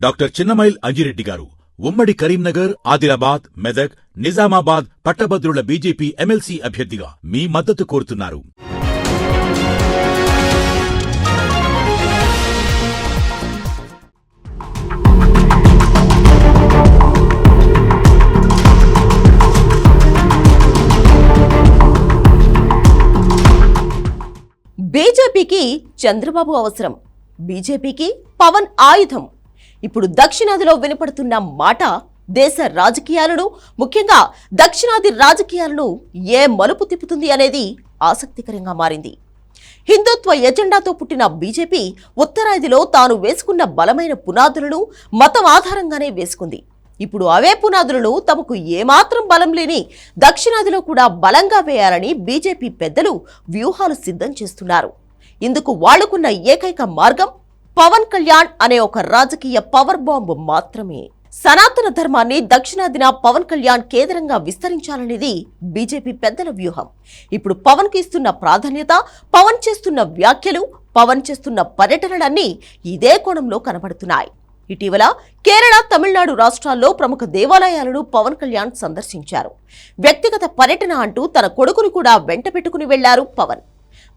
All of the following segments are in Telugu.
డాక్టర్ చిన్నమైల్ అంజిరెడ్డి గారు ఉమ్మడి కరీంనగర్ ఆదిలాబాద్ మెదక్ నిజామాబాద్ పట్టభద్రుల బీజేపీ ఎమ్మెల్సీ అభ్యర్థిగా మీ మద్దతు కోరుతున్నారు. బీజేపీకి చంద్రబాబు అవసరం. బీజేపీకి పవన్ ఆయుధం. ఇప్పుడు దక్షిణాదిలో వినపడుతున్న మాట దేశ రాజకీయాలను ముఖ్యంగా దక్షిణాది రాజకీయాలను ఏ మలుపు తిప్పుతుంది అనేది ఆసక్తికరంగా మారింది. హిందుత్వ ఎజెండాతో పుట్టిన బీజేపీ ఉత్తరాదిలో తాను వేసుకున్న బలమైన పునాదులను మతం ఆధారంగానే వేసుకుంది. ఇప్పుడు అవే పునాదులను తమకు ఏమాత్రం బలం లేని దక్షిణాదిలో కూడా బలంగా వేయాలని బీజేపీ పెద్దలు వ్యూహాలు సిద్ధం చేస్తున్నారు. ఇందుకు వాళ్ళుకున్న ఏకైక మార్గం పవన్ కళ్యాణ్ అనే ఒక రాజకీయ పవర్ బాంబు మాత్రమే. సనాతన ధర్మాన్ని దక్షిణాదిన పవన్ కళ్యాణ్ కేంద్రంగా విస్తరించాలనేది బీజేపీ పెద్దల వ్యూహం. ఇప్పుడు పవన్కి ఇస్తున్న ప్రాధాన్యత పవన్ చేస్తున్న వ్యాఖ్యలు పవన్ చేస్తున్న పర్యటనలన్నీ ఇదే కోణంలో కనబడుతున్నాయి. ఇటీవల కేరళ తమిళనాడు రాష్ట్రాల్లో ప్రముఖ దేవాలయాలను పవన్ కళ్యాణ్ సందర్శించారు. వ్యక్తిగత పర్యటన అంటూ తన కొడుకును కూడా వెంట పెట్టుకుని వెళ్ళారు పవన్.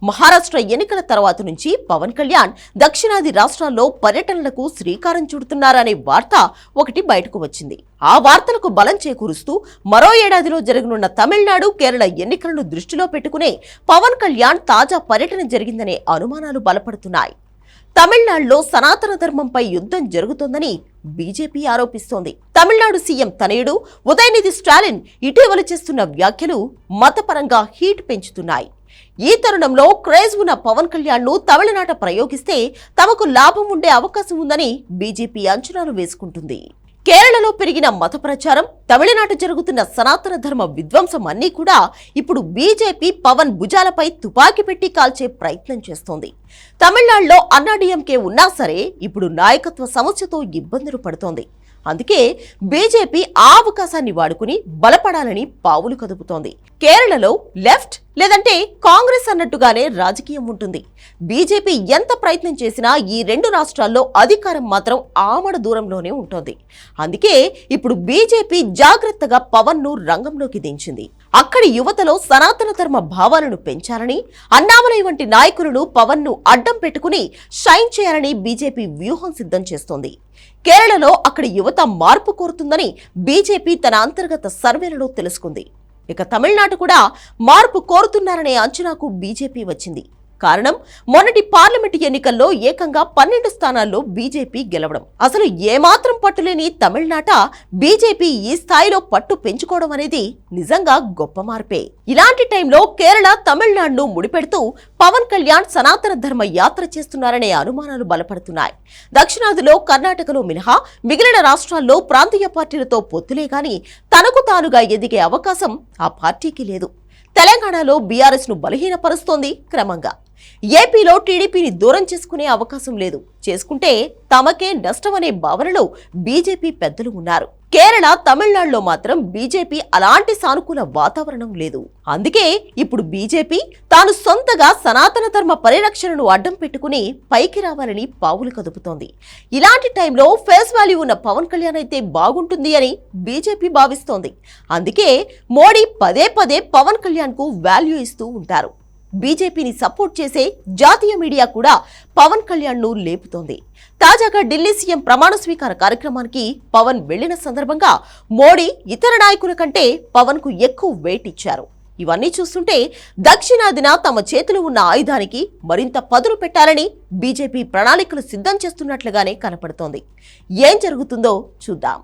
మహారాష్ట్ర ఎన్నికల తర్వాత నుంచి పవన్ కళ్యాణ్ దక్షిణాది రాష్ట్రాల్లో పర్యటనలకు శ్రీకారం చుడుతున్నారనే వార్త ఒకటి బయటకు వచ్చింది. ఆ వార్తలకు బలం చేకూరుస్తూ మరో ఏడాదిలో జరగనున్న తమిళనాడు కేరళ ఎన్నికలను దృష్టిలో పెట్టుకునే పవన్ కళ్యాణ్ తాజా పర్యటన జరిగిందనే అనుమానాలు బలపడుతున్నాయి. తమిళనాడులో సనాతన ధర్మంపై యుద్ధం జరుగుతోందని బీజేపీ ఆరోపిస్తోంది. తమిళనాడు సీఎం తనయుడు ఉదయనిధి స్టాలిన్ ఇటీవల చేస్తున్న వ్యాఖ్యలు మతపరంగా హీట్ పెంచుతున్నాయి. ఈ తరుణంలో క్రేజ్ ఉన్న పవన్ కళ్యాణ్ను తమిళనాట ప్రయోగిస్తే తమకు లాభం ఉండే అవకాశం ఉందని బీజేపీ అంచనాలు వేసుకుంటుంది. కేరళలో పెరిగిన మత ప్రచారం తమిళనాట జరుగుతున్న సనాతన ధర్మ విధ్వంసం అన్నీ కూడా ఇప్పుడు బీజేపీ పవన్ భుజాలపై తుపాకీ పెట్టి కాల్చే ప్రయత్నం చేస్తోంది. తమిళనాడులో అన్నాడీఎంకే ఉన్నా సరే ఇప్పుడు నాయకత్వ సమస్యతో ఇబ్బందులు పడుతోంది. అందుకే బీజేపీ ఆ అవకాశాన్ని వాడుకుని బలపడాలని పావులు కదుపుతోంది. కేరళలో లెఫ్ట్ లేదంటే కాంగ్రెస్ అన్నట్టుగానే రాజకీయం ఉంటుంది. బీజేపీ ఎంత ప్రయత్నం చేసినా ఈ రెండు రాష్ట్రాల్లో అధికారం మాత్రం ఆమడ దూరంలోనే ఉంటుంది. అందుకే ఇప్పుడు బీజేపీ జాగ్రత్తగా పవన్ను రంగంలోకి దించింది. అక్కడి యువతలో సనాతన ధర్మ భావాలను పెంచాలని అన్నామలై వంటి నాయకులను పవన్ను అడ్డం పెట్టుకుని షైన్ చేయాలని బీజేపీ వ్యూహం సిద్ధం చేస్తోంది. కేరళలో అక్కడి యువత మార్పు కోరుతుందని బీజేపీ తన అంతర్గత సర్వేలలో తెలుసుకుంది. ఇక తమిళనాడు కూడా మార్పు కోరుతున్నారనే అంచనాకు బీజేపీ వచ్చింది. కారణం మొన్నటి పార్లమెంటు ఎన్నికల్లో ఏకంగా పన్నెండు స్థానాల్లో బీజేపీ గెలవడం. అసలు ఏమాత్రం పట్టులేని తమిళనాట బీజేపీ ఈ స్థాయిలో పట్టు పెంచుకోవడం అనేది నిజంగా గొప్ప మార్పే. ఇలాంటి టైంలో కేరళ తమిళనాడును ముడిపెడుతూ పవన్ కళ్యాణ్ సనాతన ధర్మ యాత్ర చేస్తున్నారనే అనుమానాలు బలపడుతున్నాయి. దక్షిణాదిలో కర్ణాటకలో మినహా మిగిలిన రాష్ట్రాల్లో ప్రాంతీయ పార్టీలతో పొత్తులే గాని తనకు తానుగా ఎదిగే అవకాశం ఆ పార్టీకి లేదు. తెలంగాణలో బీఆర్ఎస్ను బలహీనపరుస్తోంది క్రమంగా. ఏపీలో టీడీపీని దూరం చేసుకునే అవకాశం లేదు. చేసుకుంటే తమకే నష్టమనే భావనలో బీజేపీ పెద్దలు ఉన్నారు. కేరళ తమిళనాడులో మాత్రం బీజేపీ అలాంటి సానుకూల వాతావరణం లేదు. అందుకే ఇప్పుడు బీజేపీ తాను సొంతగా సనాతన ధర్మ పరిరక్షణను అడ్డం పెట్టుకుని పైకి రావాలని పావులు కదుపుతోంది. ఇలాంటి టైంలో ఫేస్ వాల్యూ ఉన్న పవన్ కళ్యాణ్ అయితే బాగుంటుంది అని బీజేపీ భావిస్తోంది. అందుకే మోడీ పదే పదే పవన్ కళ్యాణ్కు వాల్యూ ఇస్తూ ఉంటారు. బీజేపీని సపోర్ట్ చేసే జాతీయ మీడియా కూడా పవన్ కళ్యాణ్ను లేపుతోంది. తాజాగా ఢిల్లీ సీఎం ప్రమాణ స్వీకార కార్యక్రమానికి పవన్ వెళ్ళిన సందర్భంగా మోడీ ఇతర నాయకుల కంటే పవన్కు ఎక్కువ వెయిట్ ఇచ్చారు. ఇవన్నీ చూస్తుంటే దక్షిణాదిన తమ చేతిలో ఉన్న ఆయుధానికి మరింత పదును పెట్టాలని బీజేపీ ప్రణాళికలు సిద్ధం చేస్తున్నట్లుగానే కనపడుతోంది. ఏం జరుగుతుందో చూద్దాం.